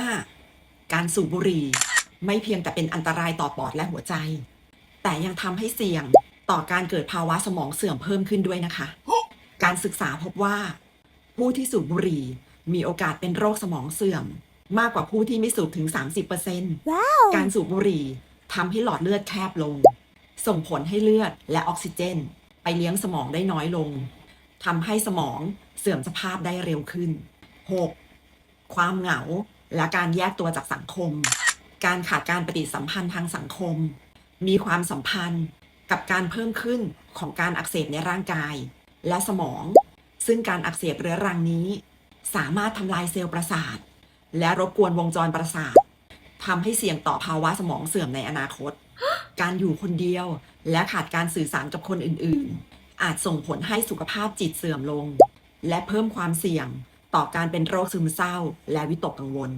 5. การสูบบุหรี่ไม่เพียงแต่เป็นอันตรายต่อปอดและหัวใจ แต่ยังทำให้เสี่ยงต่อการเกิดภาวะสมองเสื่อมเพิ่มขึ้นด้วยนะคะ การศึกษาพบว่า ผู้ที่สูบบุหรี่มีโอกาสเป็นโรคสมองเสื่อม มากกว่าผู้ที่ไม่สูบถึง 30%การสูบบุหรี่ทำให้หลอดเลือดแคบลง ส่งผลให้เลือดและออกซิเจน ไปเลี้ยงสมองได้น้อยลงทำให้สมองเสื่อมสภาพได้เร็วขึ้น 6. ความเหงา และการแยกตัวจากสังคม การขาดการปฏิสัมพันธ์ทางสังคม มีความสัมพันธ์กับการเพิ่มขึ้นของการอักเสบในร่างกาย และสมอง ซึ่งการอักเสบเรื้อรังนี้ สามารถทำลายเซลล์ประสาท และรบกวนวงจรประสาททำให้เสี่ยงต่อภาวะสมองเสื่อมในอนาคต การอยู่คนเดียวและขาดการสื่อสารกับคนอื่น ๆ อาจส่งผลให้สุขภาพจิตเสื่อมลง และเพิ่มความเสี่ยง ต่อการเป็นโรคซึมเศร้าและวิตกกังวล